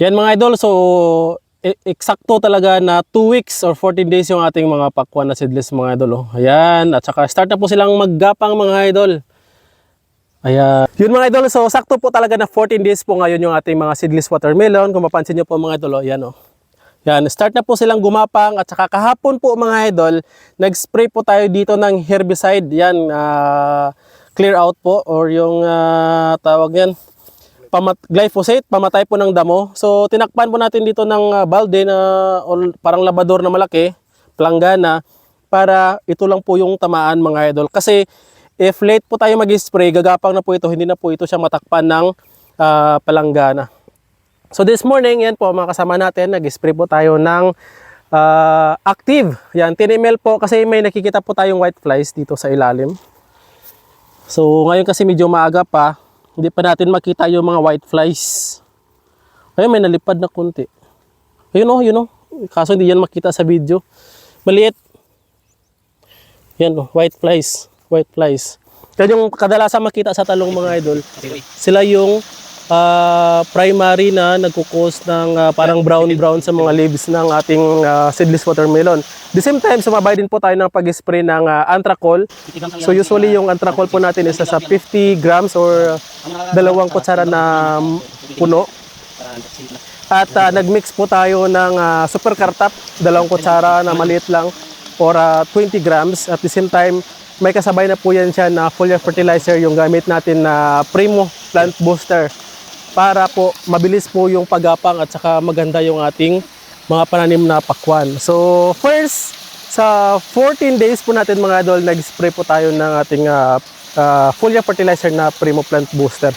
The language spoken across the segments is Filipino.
Yan mga idol, so e- eksakto talaga na 2 weeks or 14 days yung ating mga pakwan na seedless mga idol. Oh. Ayan, at saka start na po silang maggapang mga idol. Ayan. Yun mga idol, so sakto po talaga na 14 days po ngayon yung ating mga seedless watermelon. Kung mapansin nyo po mga idol, oh, yan oh. Yan, start na po silang gumapang at saka kahapon po mga idol, nag-spray po tayo dito ng herbicide. Yan, ah, clear out po or yung ah, tawag yan, pamat glyphosate, pamatay po ng damo. So tinakpan po natin dito ng ah, balde na or parang labador na malaki, planggana, para ito lang po yung tamaan mga idol. Kasi if late po tayo mag-spray, gagapang na po ito, hindi na po ito siya matakpan ng ah, palanggana. So this morning, yan po mga kasama natin, nag-spray po tayo ng ah, active. Yan, 10 ml po kasi may nakikita po tayong white flies dito sa ilalim. So ngayon kasi medyo maaga pa, hindi pa natin makita yung mga white flies. Ayun, may nalipad na konti. Ayun oh, yun oh. Kaso hindi yan makita sa video. Maliit. Yan oh, white flies. White flies. Yan yung kadalasan makita sa talong mga idol. Sila yung ah, primary na nagkukos ng ah, parang brown-brown sa mga leaves ng ating ah, seedless watermelon. The same time, sumabay din po tayo ng pag-spray ng ah, anthracol. So usually yung anthracol po natin is sa 50 grams or dalawang kutsara na puno. At ah, nagmix po tayo ng ah, super cartap, dalawang kutsara na maliit lang or ah, 20 grams. At the same time, may kasabay na po yan siya na foliar fertilizer yung gamit natin na Primo Plant Booster para po mabilis po yung paggapang at saka maganda yung ating mga pananim na pakwan. So first, sa 14 days po natin mga idol, nag-spray po tayo ng ating uh, foliar fertilizer na Primo Plant Booster.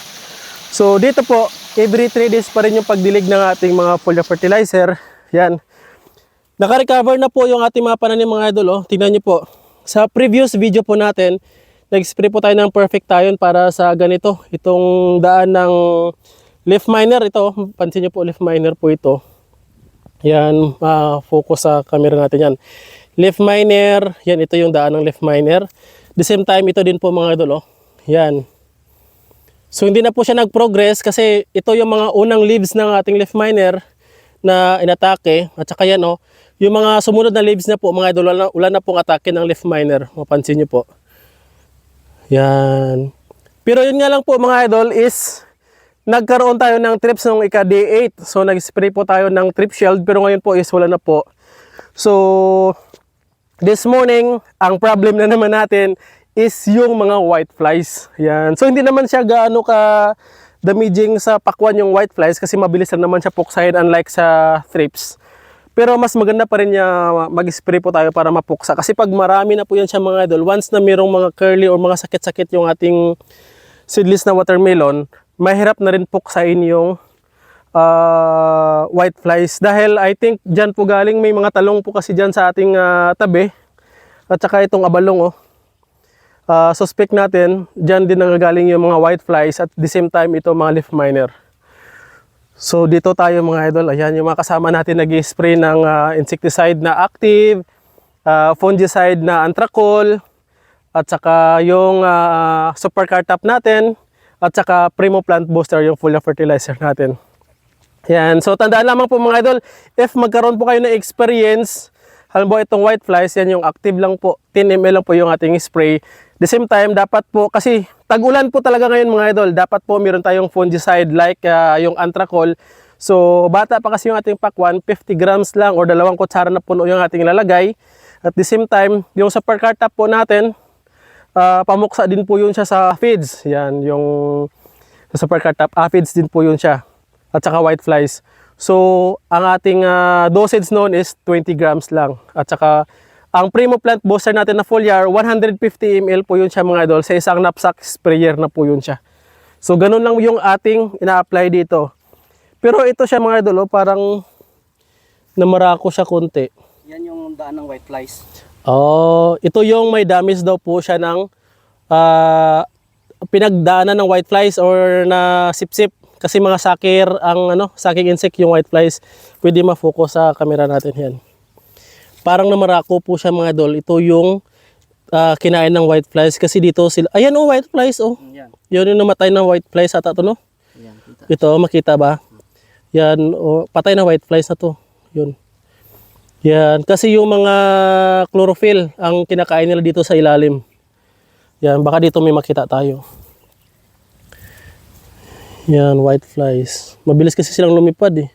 So dito po, every 3 days pa rin yung pagdilig ng ating mga foliar fertilizer. Yan. Naka-recover na po yung ating mga pananim mga idol. Oh. Tingnan nyo po. Sa previous video po natin, nag-spray po tayo ng perfect tayon para sa ganito. Itong daan ng leaf miner. Ito, pansin nyo po, leaf miner po ito. Yan, ah, focus sa camera natin yan. Leaf miner, yan, ito yung daan ng leaf miner. The same time, ito din po mga idol. Oh. Yan. So hindi na po siya nag-progress kasi ito yung mga unang leaves ng ating leaf miner na inatake at saka yan oh, yung mga sumunod na leaves na po mga idol, wala, wala na pong atake ng leaf miner. Mapansin nyo po. Yan. Pero yun nga lang po mga idol is nagkaroon tayo ng trips nung ika day 8. So nag-spray po tayo ng trip shield pero ngayon po is wala na po. So this morning, ang problem na naman natin is yung mga white flies. Yan. So hindi naman siya gaano ka damaging sa pakwan yung white flies kasi mabilis lang naman siya puksahin unlike sa thrips. Pero mas maganda pa rin niya mag-spray po tayo para mapuksa. Kasi pag marami na po yan siya mga idol, once na mayroong mga curly or mga sakit-sakit yung ating seedless na watermelon, mahirap na rin puksain yung ah, white flies. Dahil I think dyan po galing may mga talong po kasi dyan sa ating ah, tabi. At saka itong abalong oh. Ah, suspect natin, dyan din nangagaling yung mga white flies at the same time ito mga leaf miner. So dito tayo mga idol, ayan yung mga kasama natin nag-spray ng ah, insecticide na active, ah, fungicide na anthracol, at saka yung ah, super cartap natin, at saka Primo Plant Booster yung full fertilizer natin. Yan. So tandaan lamang po mga idol, if magkaroon po kayo ng experience, halimbawa itong white flies, yan yung active lang po, 10 ml lang po yung ating spray. The same time, dapat po, kasi tag-ulan po talaga ngayon mga idol, dapat po meron tayong fungicide like ah, yung anthracol. So bata pa kasi yung ating pakwan, 50 grams lang or dalawang kutsara na puno yung ating ilalagay. At the same time, yung sa per cartap po natin, ah, pamuksa din po yun siya sa feeds. Yan, yung sa super cartap aphids din po yun siya. At saka white flies. So, ang ating ah, dosage noon is 20 grams lang. At saka, ang Primo Plant Booster natin na foliar, 150 ml po yun siya mga idol. Sa isang knapsack sprayer na po yun siya. So, ganun lang yung ating ina-apply dito. Pero ito siya mga idol, oh, parang namarako siya konti. Yan yung daan ng white flies. Oh, ito yung may damage daw po siya ng ah, pinagdaanan ng white flies or na sipsip kasi mga sakir ang ano, saking insect yung white flies. Pwede ma-focus sa camera natin 'yan. Parang namarako po siya mga dol. Ito yung ah, kinain ng white flies kasi dito sila. Ayan oh, white flies oh. Yan. Yun yung namatay ng white flies ata to no. Yan. Kita. Ito, makita ba? Yan, o, patay na whiteflies na to. Yun. Yan, kasi yung mga chlorophyll ang kinakain nila dito sa ilalim. Yan, baka dito may makita tayo. Yan, whiteflies. Mabilis kasi silang lumipad eh.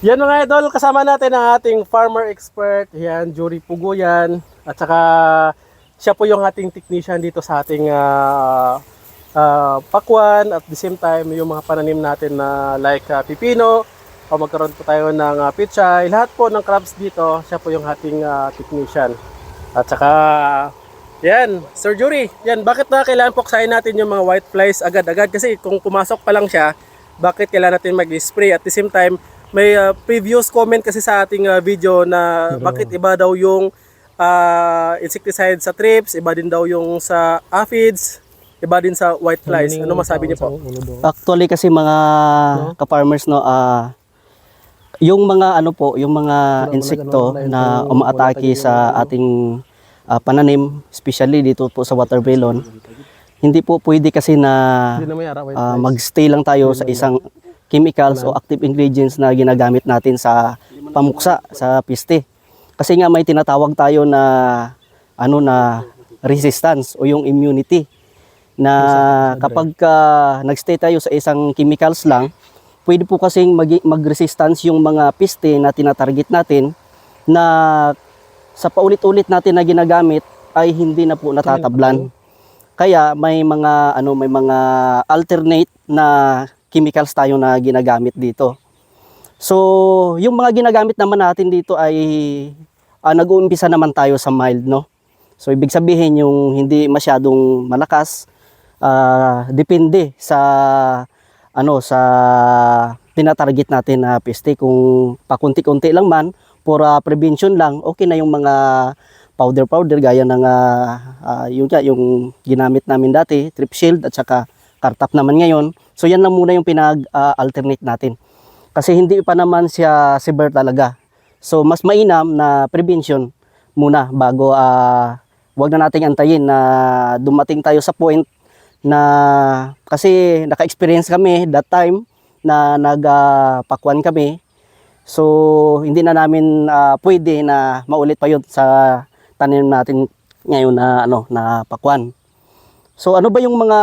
Yan mga idol, kasama natin ang ating farmer expert. Yan, Jury Pugo yan. At saka siya po yung ating technician dito sa ating ah, ah, pakwan. At the same time, yung mga pananim natin na like ah, pipino, o magkaroon po tayo ng uh, pichay. Lahat po ng crops dito, siya po yung ating ah, technician. At saka, yan, Sir Jury, yan, bakit na kailangan puksain natin yung mga white flies agad-agad? Kasi kung pumasok pa lang siya, bakit kailangan natin mag-spray? At the same time, may uh, previous comment kasi sa ating uh, video na bakit iba daw yung uh, insecticide sa trips, iba din daw yung sa aphids, iba din sa white flies. Ano masabi niyo po? Actually kasi mga ka-farmers no ah yung mga ano po, yung mga insekto na umaatake sa ating ah, pananim, especially dito po sa watermelon, hindi po pwede kasi na ah, magstay lang tayo sa isang chemicals o active ingredients na ginagamit natin sa pamuksa, sa piste. Kasi nga may tinatawag tayo na ano na resistance o yung immunity na kapag ka nagstay tayo sa isang chemicals lang, pwede po kasing mag- mag-resistance yung mga piste na tinatarget natin na sa paulit-ulit natin na ginagamit ay hindi na po natatablan. Kaya may mga ano may mga alternate na chemicals tayo na ginagamit dito. So, yung mga ginagamit naman natin dito ay ah, nag-uumpisa naman tayo sa mild, no? So, ibig sabihin yung hindi masyadong malakas, ah, depende sa ano sa tinatarget natin na peste. Kung pakunti-kunti lang man for ah, prevention lang okay na yung mga powder powder gaya ng ah, ah, yung yung ginamit namin dati trip shield at saka kartap naman ngayon. So yan lang muna yung pinag-alternate natin. Kasi hindi pa naman siya severe talaga. So mas mainam na prevention muna bago ah wag na nating antayin na dumating tayo sa point na kasi naka-experience kami that time na nagpakuan kami. So hindi na namin ah, pwede na maulit pa 'yun sa tanim natin ngayon na ano na pakuan. So ano ba yung mga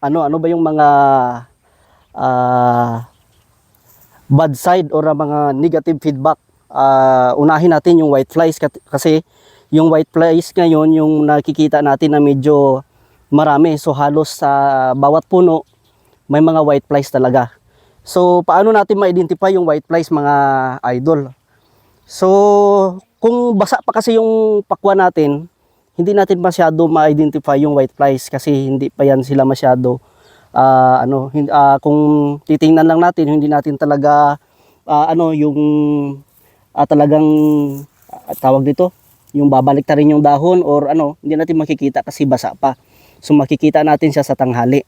ano ano ba yung mga ah, bad side or ah, mga negative feedback? Ah, unahin natin yung white flies kasi yung white flies ngayon yung nakikita natin na medyo marami. So halos sa bawat puno may mga white flies talaga. So paano natin ma-identify yung white flies mga idol? So kung basa pa kasi yung pakwa natin, hindi natin masyado ma-identify yung white flies kasi hindi pa yan sila masyado ah, ano ah, kung titingnan lang natin hindi natin talaga ah, ano yung ah, talagang ah, tawag dito yung babalik ta rin yung dahon or ano hindi natin makikita kasi basa pa so makikita natin siya sa tanghali.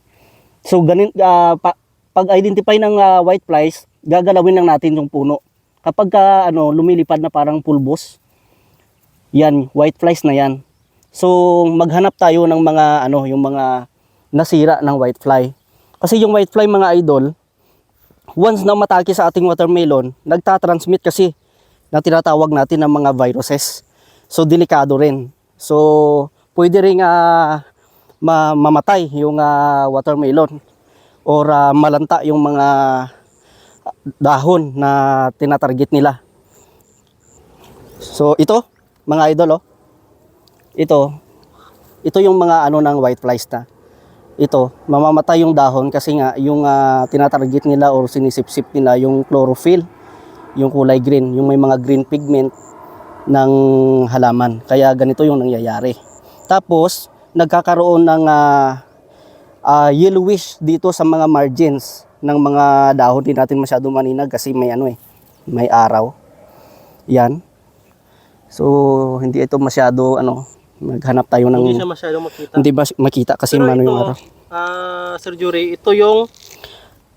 So ganin ah, pa- pag-identify ng ah, white flies gagalawin lang natin yung puno. Kapag ka, ano lumilipad na parang pulbos yan white flies na yan. So maghanap tayo ng mga ano yung mga nasira ng white fly. Kasi yung white fly mga idol once na matake sa ating watermelon nagtatransmit kasi na tinatawag natin ng mga viruses. So delikado rin. So pwede ring ah, ma- mamatay yung ah, watermelon or ah, malanta yung mga dahon na tinatarget nila. So ito mga idol oh. Ito ito yung mga ano ng white flies na. Ito mamamatay yung dahon kasi nga yung ah, tinatarget nila or sinisipsip nila yung chlorophyll yung kulay green yung may mga green pigment ng halaman. Kaya ganito yung nangyayari. Tapos nagkakaroon ng ah, ah, yellowish dito sa mga margins ng mga dahon di natin masyado maninag kasi may ano eh may araw yan so hindi ito masyado ano maghanap tayo ng Hindi siya masyadong makita. hindi ba makita kasi Pero ano ito, yung araw ah, Sir Jury, ito yung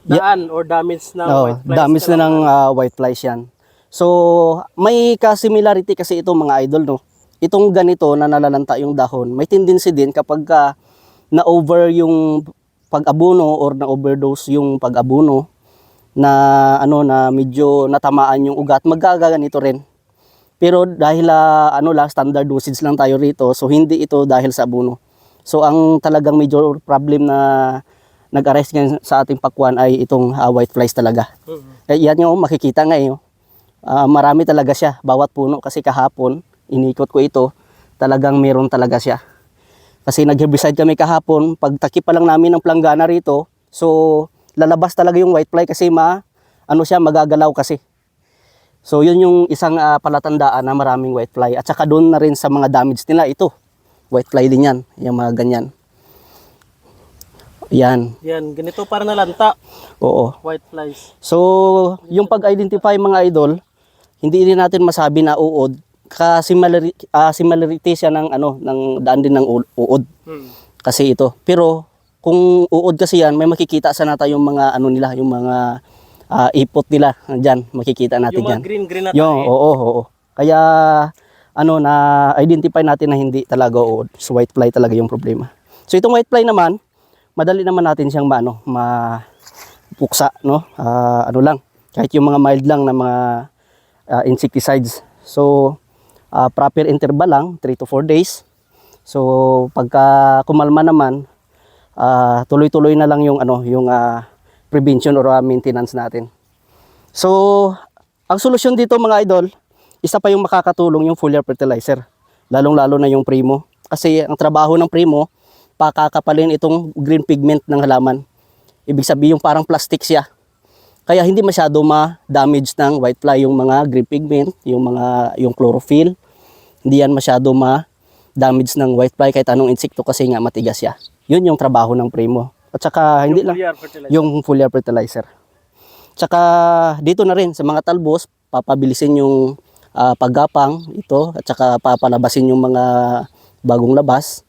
daan or damage ng white flies. damage na ng ah, white flies yan. So, may ka-similarity kasi ito mga idol, no? Itong ganito na nalalanta yung dahon, may tendency din kapag ka na-over yung pag-abuno or na-overdose yung pag-abuno, na ano na medyo natamaan yung ugat, magagaganito rin. Pero dahil ah, ano lang standard dosage lang tayo rito, so hindi ito dahil sa abono. So ang talagang major problem na nag-arise ngayon sa ating pakwan ay itong ah, white flies talaga. Eh, yan yung makikita nga eh. oh. Ah, marami talaga siya, bawat puno kasi kahapon, inikot ko ito, talagang meron talaga siya. Kasi nag-herbicide kami kahapon, pagtakip pa lang namin ng planggana rito, so lalabas talaga yung white fly kasi ma, ano siya, magagalaw kasi. So yun yung isang ah, palatandaan na maraming white fly. At saka doon na rin sa mga damage nila, ito, white fly din yan, yung mga ganyan. Yan, Yan, ganito para nalanta, oo. white flies. So, yung pag-identify mga idol, hindi rin natin masabi na uod. Kasi similarity, similarity siya ng ano, ng daan din ng uod. Hmm. Kasi ito. Pero kung uod kasi yan, may makikita sana tayong mga ano nila, yung mga ah, ipot nila diyan, makikita natin Yung yan. mga green-green na Yung, tayo. oo, oo. Kaya ano na identify natin na hindi talaga uod. So white fly talaga yung problema. So itong white fly naman, madali naman natin siyang maano, mapuksa, no? Ah, ano lang, kahit yung mga mild lang na mga ah, insecticides. So ah, proper interval lang, 3 to 4 days. So pagka kumalma naman, ah, tuloy-tuloy na lang yung ano, yung ah, prevention or ah, maintenance natin. So, ang solusyon dito mga idol, isa pa yung makakatulong yung foliar fertilizer. Lalong-lalo na yung primo. Kasi ang trabaho ng primo, pakakapalin itong green pigment ng halaman. Ibig sabihin yung parang plastic siya. Kaya hindi masyado ma-damage ng white fly yung mga green pigment, yung mga yung chlorophyll. Hindi yan masyado ma-damage ng white fly kahit anong insekto kasi nga matigas siya. Yun yung trabaho ng primo. At saka hindi Yung lang yung foliar fertilizer. Tsaka dito na rin sa mga talbos, papabilisin yung ah, paggapang ito at saka papalabasin yung mga bagong labas.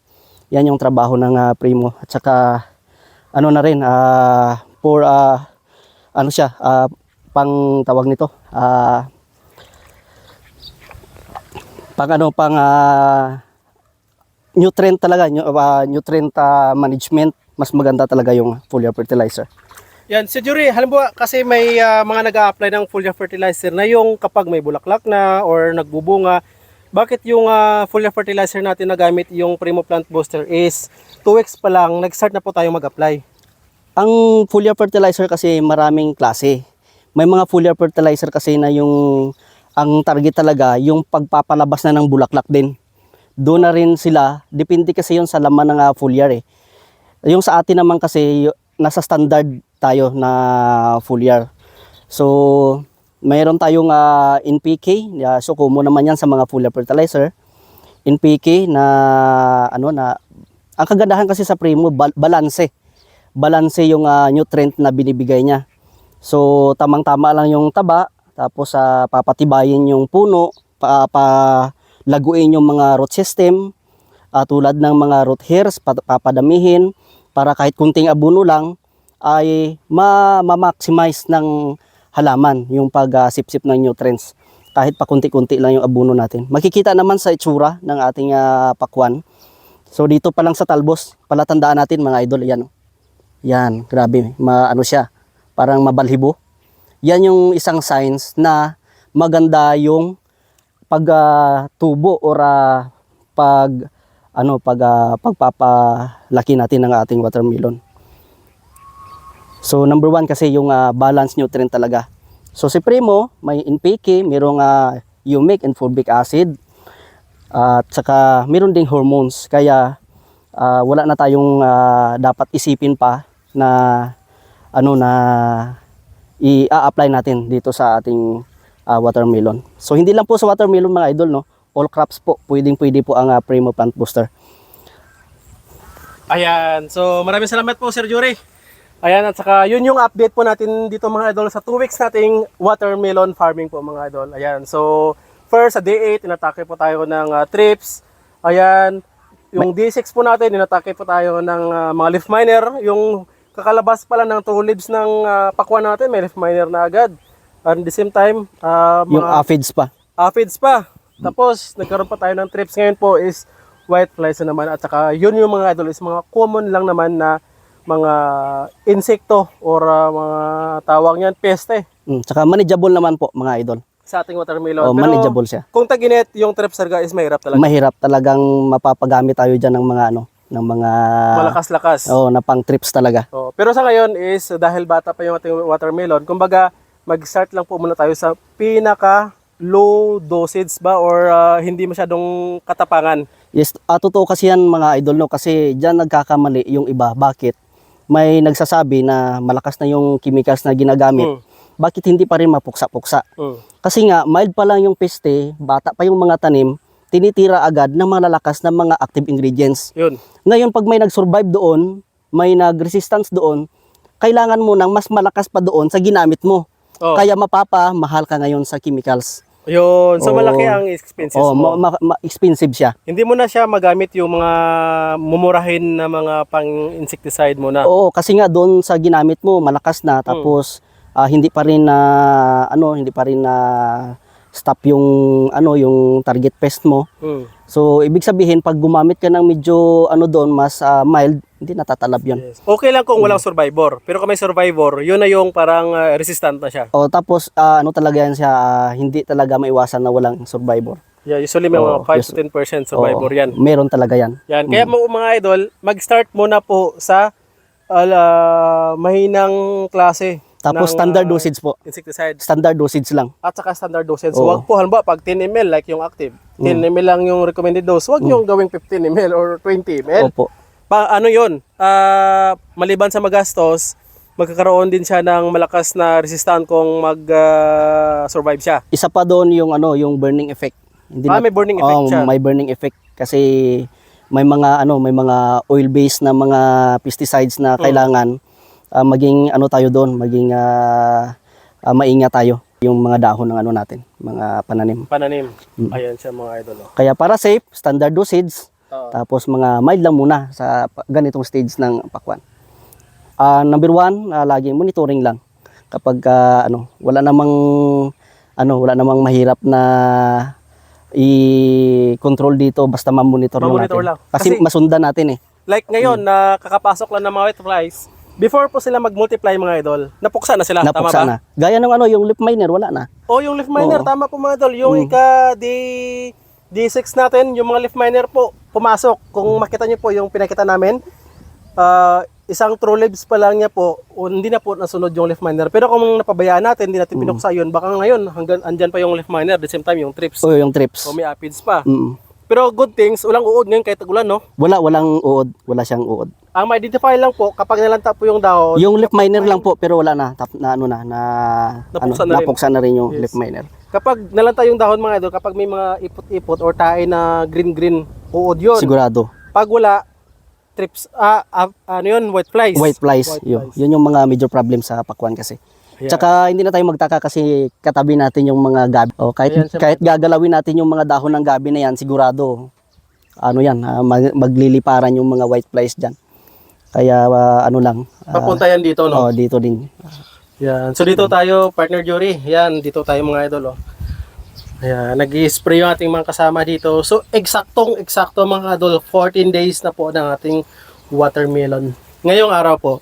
Yan yung trabaho ng ah, primo. At saka ano na rin ah, for ah, ano siya ah, pang tawag nito ah, pang ano pang ah, nutrient talaga ah, nutrient ah, management mas maganda talaga yung foliar fertilizer. Yan, si Jury, halimbawa kasi may ah, mga nag apply ng foliar fertilizer na yung kapag may bulaklak na or nagbubunga, bakit yung ah, foliar fertilizer natin na gamit yung Primo Plant Booster is 2 weeks pa lang, nag-start na po tayo mag-apply. Ang foliar fertilizer kasi maraming klase. May mga foliar fertilizer kasi na yung ang target talaga yung pagpapalabas na ng bulaklak din. Doon na rin sila, depende kasi yun sa laman ng ah, foliar eh. Yung sa atin naman kasi nasa standard tayo na foliar. So, mayroon tayong ah, NPK, uh, so common naman yan sa mga foliar fertilizer. NPK na ano na ang kagandahan kasi sa Primo bal- balanse balanse yung ah, nutrient na binibigay niya. So tamang-tama lang yung taba, tapos sa papatibayin yung puno, pa, pa- laguin yung mga root system, ah, tulad ng mga root hairs, pa- papadamihin para kahit kunting abuno lang ay ma- ma-maximize ng halaman yung pag-sip-sip ng nutrients kahit pa kunti-kunti lang yung abuno natin. Makikita naman sa itsura ng ating ah, pakwan. So dito pa lang sa talbos, palatandaan natin mga idol, yan. Yan, grabe, maano siya, parang mabalhibo. Yan yung isang signs na maganda yung pagtubo or ah, pag ano pag ah, pagpapalaki natin ng ating watermelon. So number one kasi yung ah, balance nutrient talaga. So si Primo may NPK, mayroong uh, humic and fulvic acid at saka meron ding hormones kaya ah, wala na tayong ah, dapat isipin pa na ano na i-apply natin dito sa ating ah, watermelon. So hindi lang po sa watermelon mga idol no, all crops po pwedeng pwede po ang ah, Primo Plant Booster. Ayan, so maraming salamat po Sir Jury. Ayan, at saka yun yung update po natin dito mga idol sa 2 weeks nating watermelon farming po mga idol. Ayan, so first sa day 8, inatake po tayo ng ah, trips. Ayan, yung day 6 po natin, inatake po tayo ng ah, mga leaf miner. Yung kakalabas pala ng true leaves ng ah, pakwan natin, may leaf miner na agad. And at the same time, Yung mga aphids pa. aphids pa. Tapos, nagkaroon pa tayo ng trips ngayon po is white flies na naman. At saka, yun yung mga idol is mga common lang naman na mga insekto or ah, mga tawag niyan peste Mm, tsaka manageable naman po mga idol. sa ating watermelon. O, Pero manageable siya. kung taginit, yung trips talaga is mahirap talaga. Mahirap talagang mapapagamit tayo diyan ng mga ano, ng mga Malakas-lakas. oh, na pang trips talaga. Oh, pero sa ngayon is dahil bata pa yung ating watermelon, kumbaga mag-start lang po muna tayo sa pinaka low dosage ba or ah, hindi masyadong katapangan. Yes, ah, totoo kasi yan mga idol no kasi diyan nagkakamali yung iba. Bakit? May nagsasabi na malakas na yung chemicals na ginagamit. Mm. Bakit hindi pa rin mapuksa-puksa? Mm. Kasi nga mild pa lang yung peste, bata pa yung mga tanim, tinitira agad ng malalakas na mga active ingredients. Yun. Ngayon pag may nag-survive doon, may nag-resistance doon, kailangan mo ng mas malakas pa doon sa ginamit mo. Oh. Kaya mapapa mahal ka ngayon sa chemicals. Yun. So Oo. malaki ang expenses Oh, mo. ma- ma- expensive siya. Hindi mo na siya magamit yung mga mumurahin na mga pang-insecticide mo na. Oo, kasi nga doon sa ginamit mo malakas na tapos ah, hindi pa rin na ano, hindi pa rin na stop yung ano, yung target pest mo. Mm. So ibig sabihin pag gumamit ka ng medyo ano doon mas ah, mild, hindi natatalab 'yon. Yes. Okay lang kung walang survivor. Pero kung may survivor, yun na yung parang ah, resistant na siya. O tapos ah, ano talaga yan siya, ah, hindi talaga maiwasan na walang survivor. Yeah, usually may mga Oo, 5 yes. to 10% survivor Oo, yan. Meron talaga yan. Yan. Kaya mo mga idol, mag-start muna po sa ala, mahinang klase Tapos ng, standard ah, dosage po. insecticide Standard dosage lang. at saka standard dosage. Oo. Huwag po halimbawa pag 10 ml like yung active. 10 ml lang yung recommended dose. Huwag nyo gawing 15 ml or 20 ml. Opo. Pa, ano yun? Ah, maliban sa magastos, magkakaroon din siya ng malakas na resistant kung mag-survive siya. Isa pa doon yung ano, yung burning effect. Hindi Ah, may burning effect Oo, siya. may burning effect kasi may mga ano, may mga oil-based na mga pesticides na kailangan ah, maging ano tayo doon, maging ah, ah, maingat tayo yung mga dahon ng ano natin, mga pananim. Pananim. Ayan siya mga idol. oh. Kaya para safe, standard dosage, Oo. tapos mga mild lang muna sa ganitong stage ng pakwan. Ah, number one, ah, laging monitoring lang. Kapag ah, ano, wala namang ano, wala namang mahirap na i-control dito basta ma-monitor lang natin. lang. Kasi, Kasi- masundan natin eh. Like ngayon, na kakapasok lang ng mga white flies, before po sila mag-multiply mga idol, napuksa na sila. Napuksa tama ba? na. Gaya ng ano, yung lip miner, wala na. O yung leaf miner, Oo. tama po mga idol. Yung Mm. ika D, D6 natin, yung mga leaf miner po, pumasok. Kung makita niyo po yung pinakita namin, ah, isang true leaves pa lang niya po, o hindi na po nasunod yung leaf miner. Pero kung napabayaan natin, hindi natin pinuksa yun, baka ngayon, hanggang andyan pa yung leaf miner, at the same time yung trips. O yung trips. O may aphids pa. Mm. Pero good things, walang uod ngayon kahit tagulan, no? Wala, walang uod. Wala siyang uod. Ang ma-identify lang po, kapag nalanta po yung dahon, Yung lip miner lang po, pero wala na. Tap, na ano na, na, Napuksa ano, na rin. napuksa na rin yung Yes. lip miner. kapag nalanta yung dahon mga idol, kapag may mga ipot-ipot or tae na green-green, uod yun. Sigurado. Pag wala, trips, ah, ah, ano yun, white flies. White flies. White yun. flies. Yun yung mga major problem sa pakwan kasi. Yeah. Tsaka hindi na tayo magtaka kasi katabi natin yung mga gabi. O, kahit, Ayan, kahit gagalawin natin yung mga dahon ng gabi na yan, sigurado, ano yan, ah, mag- magliliparan yung mga white flies dyan. Kaya ah, ano lang, ah, Papunta yan dito, no? oh, dito din. Yan. So dito tayo, partner Jory. Yan, dito tayo mga idol, oh. Ayan, nag-spray yung ating mga kasama dito. So, eksaktong, eksakto mga idol, 14 days na po ng ating watermelon. Ngayong araw po.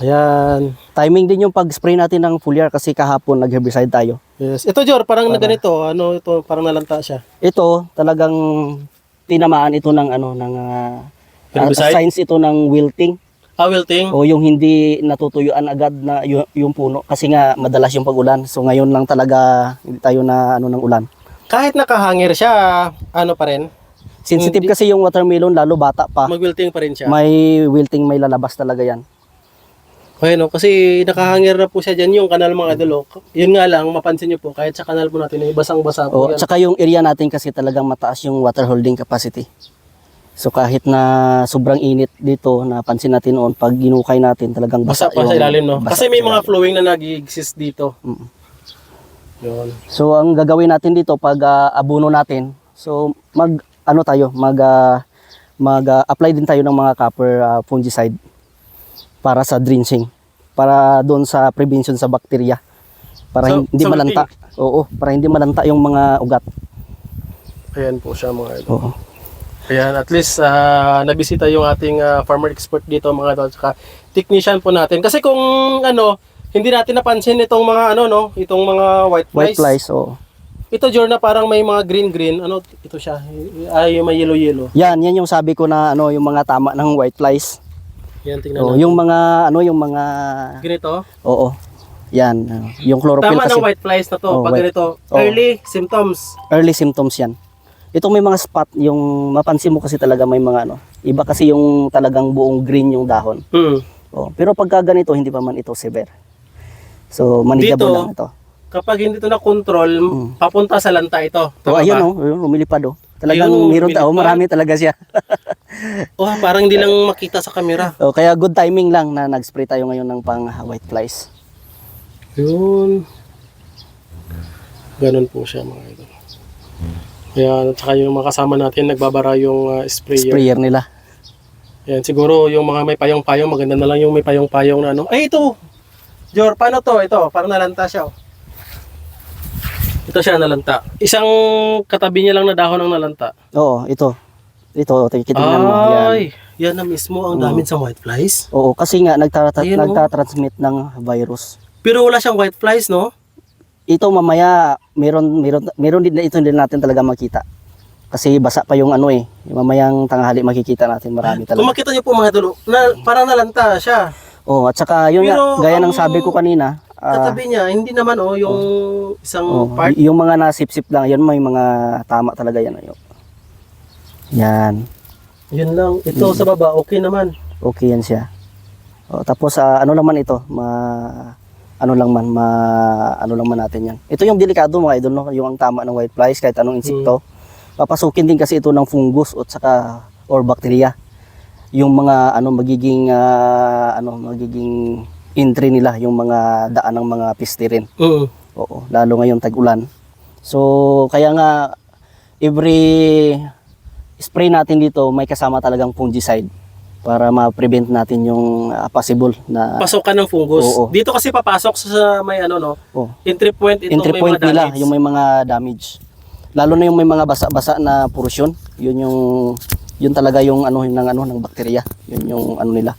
Ayan. Timing din yung pag-spray natin ng foliar kasi kahapon nag-herbicide tayo. Yes. Ito, Jor, parang na ganito. Ano, ito, parang nalanta siya. Ito, talagang tinamaan ito ng ano ng ah, Herbicide? signs ito ng wilting Ah, wilting. o yung hindi natutuyuan agad na yu- yung puno kasi nga madalas yung pag-ulan. So ngayon lang talaga hindi tayo na ano ng ulan. Kahit nakahangir siya, ano pa rin? Sensitive Hindi- kasi yung watermelon lalo bata pa. Mag-wilting pa rin siya. May wilting, may lalabas talaga yan. Okay, no? Kasi nakahangir na po siya dyan yung kanal mga idol. oh. Yun nga lang, mapansin nyo po, kahit sa kanal po natin, eh, basang-basa po O, yan. tsaka yung area natin kasi talagang mataas yung water holding capacity. So kahit na sobrang init dito, napansin natin noon, pag ginukay natin talagang Basa basa, pa sa ilalim, no? Kasi may mga flowing na nag-exist dito. Mm. Yun. So ang gagawin natin dito pag ah, abono natin, so mag ano tayo, mag ah, mag ah, apply din tayo ng mga copper ah, fungicide para sa drenching, para doon sa prevention sa bakterya. Para So- hindi so malanta. Oo, para hindi malanta yung mga ugat. Ayan po siya mga idol. Oo. Ayan, at least ah, nabisita yung ating ah, farmer expert dito mga idol, saka technician po natin. Kasi kung ano, hindi natin napansin itong mga ano no, itong mga white flies. White flies, oo. Ito Jorna parang may mga green green, ano ito siya, ay may yellow yellow. Yan, yan yung sabi ko na ano, yung mga tama ng white flies. Yan tingnan Oo, natin. yung mga ano, yung mga Ganito. Oo. Yan, ano, yung chlorophyll Tama kasi ng white flies na to. Oh, Pag white- ganito, Oh. early symptoms. early symptoms yan. Itong may mga spot, yung mapansin mo kasi talaga may mga ano, iba kasi yung talagang buong green yung dahon. Hmm. Oh, pero pagka ganito, hindi pa man ito severe. So, manageable Dito, lang ito. Kapag hindi ito na-control, papunta sa lanta ito. Oh, ayun ba? oh, lumilipad oh. Talagang Ayun, meron tao, lumilipad. marami talaga siya. Oh, parang hindi lang makita sa camera. oh, kaya good timing lang na nag-spray tayo ngayon ng pang white flies. Yun. Ganun po siya mga idol. Ayan, at saka yung mga kasama natin, nagbabara yung ah, sprayer. Sprayer nila. Ayan, siguro yung mga may payong-payong, maganda na lang yung may payong-payong na ano. Ay, ito! Jor, paano to? Ito, parang nalanta siya. oh. Ito siya nalanta. Isang katabi niya lang na dahon ang nalanta. Oo, ito. Ito, tikitingnan mo. Yan. Ay, yan na mismo ang damage sa white flies. Oo, kasi nga nagtata- Ayun, oh. nagtatransmit ng virus. Pero wala siyang white flies, no? Ito mamaya meron meron meron din ito din natin talaga makita. Kasi basa pa yung ano eh. Yung mamayang tanghali makikita natin marami Kung talaga. makita niyo po mga idol, na, parang nalanta siya. Oh, at saka yun Pero nga, gaya ng sabi ko kanina, ah, Katabi niya, hindi naman oh, yung isang oh, part. yung mga nasipsip lang, yun may mga tama talaga yan. Ayun. Yan. Yun lang. Ito sa baba, okay naman. Okay yan siya. Oh, tapos ah, ano naman ito, ma ano lang man, ma ano lang man natin yan. Ito yung delikado mga idol, no? yung ang tama ng white flies kahit anong insekto. Papasukin din kasi ito ng fungus at saka or bacteria. Yung mga ano magiging ah, ano magiging entry nila, yung mga daan ng mga piste rin. Mm. Oo, lalo ngayon tag-ulan. So, kaya nga every spray natin dito may kasama talagang fungicide para ma-prevent natin yung ah, possible na Pasokan ng fungus. Oo. Dito kasi papasok sa may ano no, oh, entry point itong entry may point mga nila, damage. yung may mga damage. Lalo na yung may mga basa-basa na porosyon, yun yung yun talaga yung ano ng ano ng bakterya. Yun yung ano nila.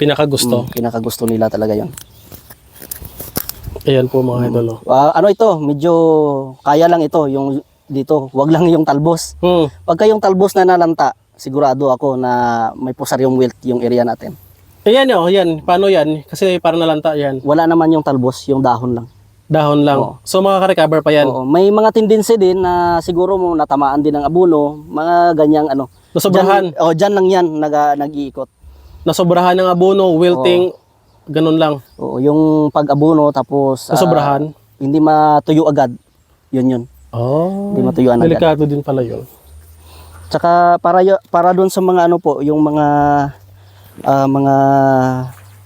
pinakagusto. Mm, kinakagusto nila talaga yun. Ayan po mga idol. oh. Ah, ano ito, medyo kaya lang ito yung dito, wag lang yung talbos. Hmm. Pagka yung talbos na nalanta, sigurado ako na may pusaryong wilt yung area natin. Ayan oh, yan. Paano yan? Kasi parang nalanta yan. Wala naman yung talbos, yung dahon lang. Dahon lang. Oo. So makaka-recover pa yan. Oo, may mga tendency din na siguro mo natamaan din ng abono, mga ganyang ano. Nasobrahan. Dyan, oh, dyan lang yan nag, nag-iikot. Nasobrahan ng abono, wilting, ganun lang. Oo, yung pag-abono tapos ah, Nasobrahan. hindi matuyo agad. Yun yun. Oh. Hindi matuyuan agad. Delikado din pala yun. Tsaka para para doon sa mga ano po, yung mga ah, mga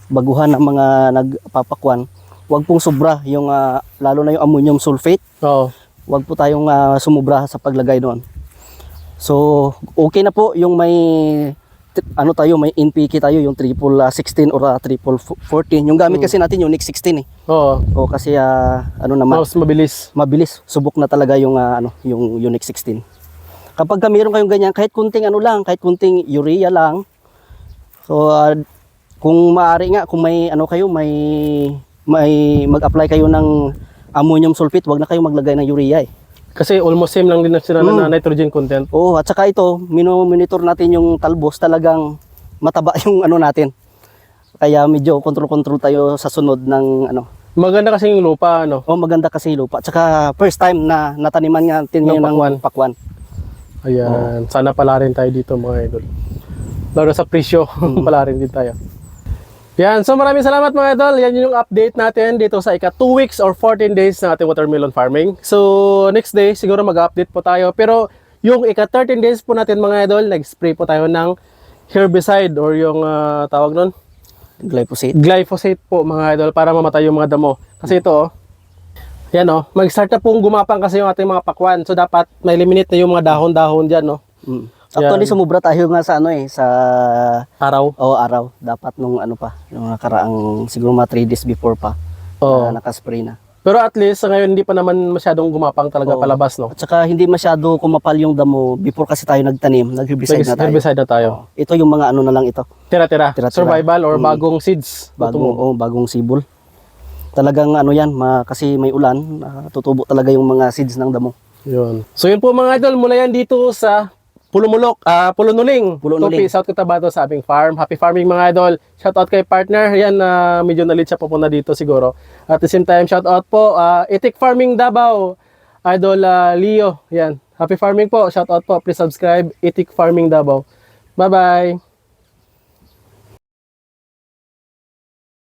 baguhan ng mga nagpapakwan, wag pong sobra yung ah, lalo na yung ammonium sulfate, Oo. wag po tayong ah, sumubra sa paglagay doon. So, okay na po yung may ano tayo, may NPK tayo, yung triple ah, 16 or ah, triple fo- 14. Yung gamit kasi natin yung Nix 16 eh. Oo. O kasi ah, ano naman, Mas mabilis. mabilis. Subok na talaga yung ah, ano, yung Unix 16. Kapag ka mayroon kayong ganyan, kahit kunting ano lang, kahit kunting urea lang. So ah, kung maaari nga, kung may ano kayo, may may mag-apply kayo ng ammonium sulfate, wag na kayo maglagay ng urea eh. Kasi almost same lang din na sila Hmm. na nitrogen content. Oo, at saka ito, mino-monitor natin yung talbos, talagang mataba yung ano natin. Kaya medyo control-control tayo sa sunod ng ano. Maganda kasi yung lupa, ano. Oh, maganda kasi yung lupa. Tsaka first time na nataniman nga natin Ng pakwan. ng pakwan. Ayan. Sana pala rin tayo dito mga idol. Lalo sa presyo, Hmm. pala rin din tayo. Yan. So maraming salamat mga idol. Yan yung update natin dito sa ika 2 weeks or 14 days ng ating watermelon farming. So next day, siguro mag-update po tayo. Pero yung ika 13 days po natin mga idol, nag-spray po tayo ng herbicide or yung ah, tawag nun, Glyphosate. glyphosate po mga idol para mamatay yung mga damo. Kasi ito oh, yan oh, mag-start na pong gumapang kasi yung ating mga pakwan. So dapat ma-eliminate na yung mga dahon-dahon dyan no. Mm. Actually, sumubra tayo nga sa ano eh, sa Araw. o araw. Dapat nung ano pa, yung nakaraang siguro mga 3 days before pa, Oh. na nakaspray na. Pero at least sa ngayon hindi pa naman masyadong gumapang talaga Oo. palabas, no? At saka hindi masyado kumapal yung damo before kasi tayo nagtanim, nag-herbicide na tayo. Herbicide na tayo. Ito yung mga ano na lang ito, Tira-tira. Survival or Mm. bagong seeds. bagong oh, bagong sibol. Talagang ano yan, ma, kasi may ulan, ah, tutubo talaga yung mga seeds ng damo. Yun. So yun po mga idol, mula yan dito sa Pulumulok, ah Pulunuling, Pulunuling. Tupi, South Cotabato sa aming farm. Happy farming mga idol. Shout out kay partner. Yan, na medyo nalit siya papunta dito siguro. At the same time, shout out po, ah Itik Farming Davao. Idol ah, Leo. Yan. Happy farming po. Shout out po. Please subscribe. Itik Farming Davao. Bye-bye.